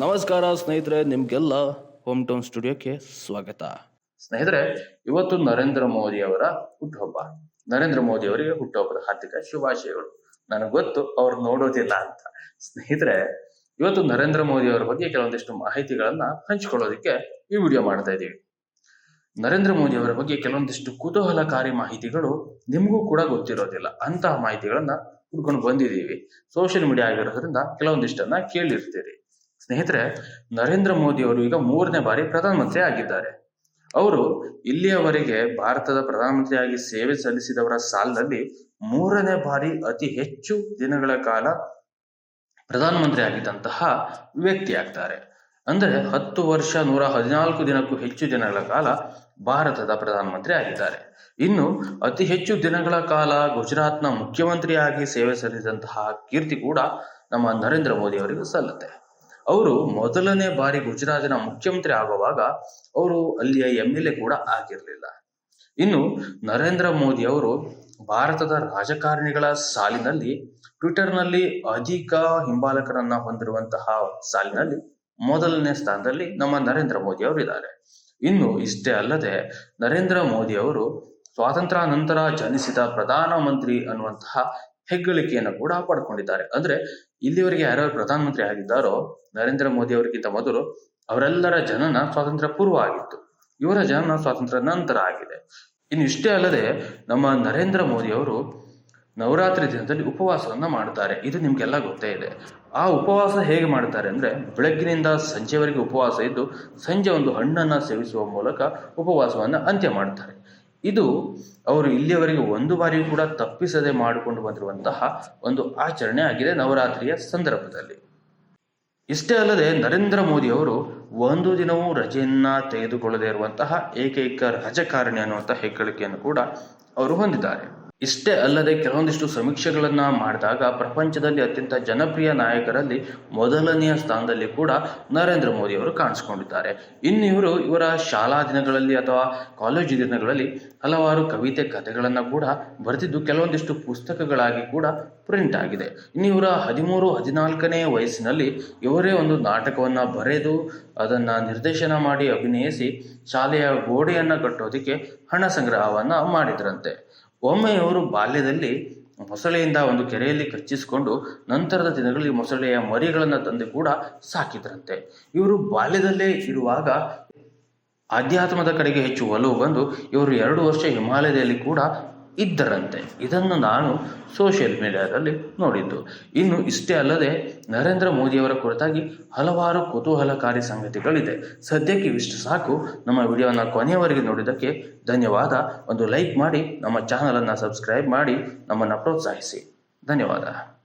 ನಮಸ್ಕಾರ ಸ್ನೇಹಿತರೆ, ನಿಮ್ಗೆಲ್ಲ ಹೋಮ್ ಟೌನ್ ಸ್ಟುಡಿಯೋಕ್ಕೆ ಸ್ವಾಗತ. ಸ್ನೇಹಿತರೆ, ಇವತ್ತು ನರೇಂದ್ರ ಮೋದಿ ಅವರ ಹುಟ್ಟುಹಬ್ಬ. ನರೇಂದ್ರ ಮೋದಿ ಅವರಿಗೆ ಹುಟ್ಟುಹಬ್ಬದ ಹಾರ್ದಿಕ ಶುಭಾಶಯಗಳು. ನನಗೆ ಗೊತ್ತು ಅವ್ರು ನೋಡೋದಿಲ್ಲ ಅಂತ. ಸ್ನೇಹಿತರೆ, ಇವತ್ತು ನರೇಂದ್ರ ಮೋದಿ ಅವರ ಬಗ್ಗೆ ಕೆಲವೊಂದಿಷ್ಟು ಮಾಹಿತಿಗಳನ್ನ ಹಂಚಿಕೊಳ್ಳೋದಿಕ್ಕೆ ಈ ವಿಡಿಯೋ ಮಾಡ್ತಾ ಇದ್ದೀವಿ ನರೇಂದ್ರ ಮೋದಿ ಅವರ ಬಗ್ಗೆ ಕೆಲವೊಂದಿಷ್ಟು ಕುತೂಹಲಕಾರಿ ಮಾಹಿತಿಗಳು ನಿಮಗೂ ಕೂಡ ಗೊತ್ತಿರೋದಿಲ್ಲ. ಅಂತಹ ಮಾಹಿತಿಗಳನ್ನ ಹುಡ್ಕೊಂಡು ಬಂದಿದ್ದೀವಿ. ಸೋಷಿಯಲ್ ಮೀಡಿಯಾ ಆಗಿರೋದ್ರಿಂದ ಕೆಲವೊಂದಿಷ್ಟನ್ನ ಕೇಳಿರ್ತೀರಿ. ಸ್ನೇಹಿತರೆ, ನರೇಂದ್ರ ಮೋದಿ ಅವರು ಈಗ ಮೂರನೇ ಬಾರಿ ಪ್ರಧಾನಮಂತ್ರಿ ಆಗಿದ್ದಾರೆ. ಅವರು ಇಲ್ಲಿಯವರೆಗೆ ಭಾರತದ ಪ್ರಧಾನಮಂತ್ರಿಯಾಗಿ ಸೇವೆ ಸಲ್ಲಿಸಿದವರ ಸಾಲಿನಲ್ಲಿ ಮೂರನೇ ಬಾರಿ ಅತಿ ಹೆಚ್ಚು ದಿನಗಳ ಕಾಲ ಪ್ರಧಾನಮಂತ್ರಿ ಆಗಿದ್ದಂತಹ ವ್ಯಕ್ತಿ ಆಗ್ತಾರೆ. ಅಂದರೆ ಹತ್ತು ವರ್ಷ ನೂರ ಹದಿನಾಲ್ಕು ದಿನಕ್ಕೂ ಹೆಚ್ಚು ದಿನಗಳ ಕಾಲ ಭಾರತದ ಪ್ರಧಾನಮಂತ್ರಿ ಆಗಿದ್ದಾರೆ. ಇನ್ನು ಅತಿ ಹೆಚ್ಚು ದಿನಗಳ ಕಾಲ ಗುಜರಾತ್ನ ಮುಖ್ಯಮಂತ್ರಿಯಾಗಿ ಸೇವೆ ಸಲ್ಲಿಸಿದಂತಹ ಕೀರ್ತಿ ಕೂಡ ನಮ್ಮ ನರೇಂದ್ರ ಮೋದಿ ಅವರಿಗೂ ಸಲ್ಲುತ್ತೆ. ಅವರು ಮೊದಲನೇ ಬಾರಿ ಗುಜರಾತಿನ ಮುಖ್ಯಮಂತ್ರಿ ಆಗುವಾಗ ಅವರು ಅಲ್ಲಿಯ ಎಂ ಎಲ್ ಎ ಕೂಡ ಆಗಿರಲಿಲ್ಲ. ಇನ್ನು ನರೇಂದ್ರ ಮೋದಿ ಅವರು ಭಾರತದ ರಾಜಕಾರಣಿಗಳ ಸಾಲಿನಲ್ಲಿ ಟ್ವಿಟರ್ನಲ್ಲಿ ಅಧಿಕ ಹಿಂಬಾಲಕರನ್ನ ಹೊಂದಿರುವಂತಹ ಸಾಲಿನಲ್ಲಿ ಮೊದಲನೇ ಸ್ಥಾನದಲ್ಲಿ ನಮ್ಮ ನರೇಂದ್ರ ಮೋದಿ ಅವರು ಇದ್ದಾರೆ. ಇನ್ನು ಇಷ್ಟೇ ಅಲ್ಲದೆ ನರೇಂದ್ರ ಮೋದಿ ಅವರು ಸ್ವಾತಂತ್ರ್ಯ ನಂತರ ಜನಿಸಿದ ಪ್ರಧಾನಮಂತ್ರಿ ಅನ್ನುವಂತಹ ಹೆಗ್ಗಳಿಕೆಯನ್ನು ಕೂಡ ಪಡ್ಕೊಂಡಿದ್ದಾರೆ ಅಂದ್ರೆ ಇಲ್ಲಿವರೆಗೆ ಯಾರ್ಯಾರು ಪ್ರಧಾನಮಂತ್ರಿ ಆಗಿದ್ದಾರೋ, ನರೇಂದ್ರ ಮೋದಿ ಅವರಿಗಿಂತ ಮೊದಲು ಅವರೆಲ್ಲರ ಜನನ ಸ್ವಾತಂತ್ರ್ಯ ಪೂರ್ವ ಆಗಿತ್ತು. ಇವರ ಜನನ ಸ್ವಾತಂತ್ರ್ಯ ನಂತರ ಆಗಿದೆ. ಇನ್ನು ಇಷ್ಟೇ ಅಲ್ಲದೆ ನಮ್ಮ ನರೇಂದ್ರ ಮೋದಿ ಅವರು ನವರಾತ್ರಿ ದಿನದಲ್ಲಿ ಉಪವಾಸವನ್ನ ಮಾಡುತ್ತಾರೆ. ಇದು ನಿಮ್ಗೆಲ್ಲ ಗೊತ್ತೇ ಇದೆ. ಆ ಉಪವಾಸ ಹೇಗೆ ಮಾಡ್ತಾರೆ ಅಂದ್ರೆ ಬೆಳಗ್ಗಿನಿಂದ ಸಂಜೆವರೆಗೆ ಉಪವಾಸ ಇದ್ದು ಸಂಜೆ ಒಂದು ಹಣ್ಣನ್ನ ಸೇವಿಸುವ ಮೂಲಕ ಉಪವಾಸವನ್ನ ಅಂತ್ಯ ಮಾಡುತ್ತಾರೆ. ಇದು ಅವರು ಇಲ್ಲಿಯವರೆಗೆ ಒಂದು ಬಾರಿಯೂ ಕೂಡ ತಪ್ಪಿಸದೆ ಮಾಡಿಕೊಂಡು ಬಂದಿರುವಂತಹ ಒಂದು ಆಚರಣೆ ಆಗಿದೆ ನವರಾತ್ರಿಯ ಸಂದರ್ಭದಲ್ಲಿ. ಇಷ್ಟೇ ಅಲ್ಲದೆ ನರೇಂದ್ರ ಮೋದಿ ಅವರು ಒಂದು ದಿನವೂ ರಜೆಯನ್ನ ತೆಗೆದುಕೊಳ್ಳದೇ ಇರುವಂತಹ ಏಕೈಕ ರಾಜಕಾರಣಿ ಅನ್ನುವಂತಹ ಹೆಗ್ಗಳಿಕೆಯನ್ನು ಕೂಡ ಅವರು ಹೊಂದಿದ್ದಾರೆ. ಇಷ್ಟೇ ಅಲ್ಲದೆ ಕೆಲವೊಂದಿಷ್ಟು ಸಮೀಕ್ಷೆಗಳನ್ನು ಮಾಡಿದಾಗ ಪ್ರಪಂಚದಲ್ಲಿ ಅತ್ಯಂತ ಜನಪ್ರಿಯ ನಾಯಕರಲ್ಲಿ ಮೊದಲನೆಯ ಸ್ಥಾನದಲ್ಲಿ ಕೂಡ ನರೇಂದ್ರ ಮೋದಿ ಅವರು ಕಾಣಿಸ್ಕೊಂಡಿದ್ದಾರೆ. ಇನ್ನು ಇವರು ಇವರ ಶಾಲಾ ದಿನಗಳಲ್ಲಿ ಅಥವಾ ಕಾಲೇಜು ದಿನಗಳಲ್ಲಿ ಹಲವಾರು ಕವಿತೆ ಕಥೆಗಳನ್ನು ಕೂಡ ಬರೆದಿದ್ದು ಕೆಲವೊಂದಿಷ್ಟು ಪುಸ್ತಕಗಳಾಗಿ ಕೂಡ ಪ್ರಿಂಟ್ ಆಗಿದೆ. ಇನ್ನು ಇವರ ಹದಿಮೂರು, ಹದಿನಾಲ್ಕನೇ ವಯಸ್ಸಿನಲ್ಲಿ ಇವರೇ ಒಂದು ನಾಟಕವನ್ನು ಬರೆದು ಅದನ್ನು ನಿರ್ದೇಶನ ಮಾಡಿ ಅಭಿನಯಿಸಿ ಶಾಲೆಯ ಗೋಡೆಯನ್ನು ಕಟ್ಟೋದಕ್ಕೆ ಹಣ ಸಂಗ್ರಹವನ್ನು ಮಾಡಿದ್ರಂತೆ. ಒಮ್ಮೆ ಇವರು ಬಾಲ್ಯದಲ್ಲಿ ಮೊಸಳೆಯಿಂದ ಒಂದು ಕೆರೆಯಲ್ಲಿ ಕಚ್ಚಿಸಿಕೊಂಡು ನಂತರದ ದಿನಗಳಲ್ಲಿ ಮೊಸಳೆಯ ಮರಿಗಳನ್ನು ತಂದು ಕೂಡ ಸಾಕಿದ್ರಂತೆ. ಇವರು ಬಾಲ್ಯದಲ್ಲೇ ಇರುವಾಗ ಆಧ್ಯಾತ್ಮದ ಕಡೆಗೆ ಹೆಚ್ಚು ಒಲವು ಬಂದು ಇವರು ಎರಡು ವರ್ಷ ಹಿಮಾಲಯದಲ್ಲಿ ಕೂಡ ಇದ್ದರಂತೆ. ಇದನ್ನು ನಾನು ಸೋಷಿಯಲ್ ಮೀಡಿಯಾದಲ್ಲಿ ನೋಡಿದ್ದು. ಇನ್ನು ಇಷ್ಟೇ ಅಲ್ಲದೆ ನರೇಂದ್ರ ಮೋದಿಯವರ ಕುರಿತಾಗಿ ಹಲವಾರು ಕುತೂಹಲಕಾರಿ ಸಂಗತಿಗಳಿದೆ. ಸದ್ಯಕ್ಕೆ ಇಷ್ಟು ಸಾಕು. ನಮ್ಮ ವಿಡಿಯೋನ ಕೊನೆಯವರೆಗೆ ನೋಡಿದ್ದಕ್ಕೆ ಧನ್ಯವಾದ. ಒಂದು ಲೈಕ್ ಮಾಡಿ, ನಮ್ಮ ಚಾನಲನ್ನು ಸಬ್ಸ್ಕ್ರೈಬ್ ಮಾಡಿ, ನಮ್ಮನ್ನು ಪ್ರೋತ್ಸಾಹಿಸಿ. ಧನ್ಯವಾದ.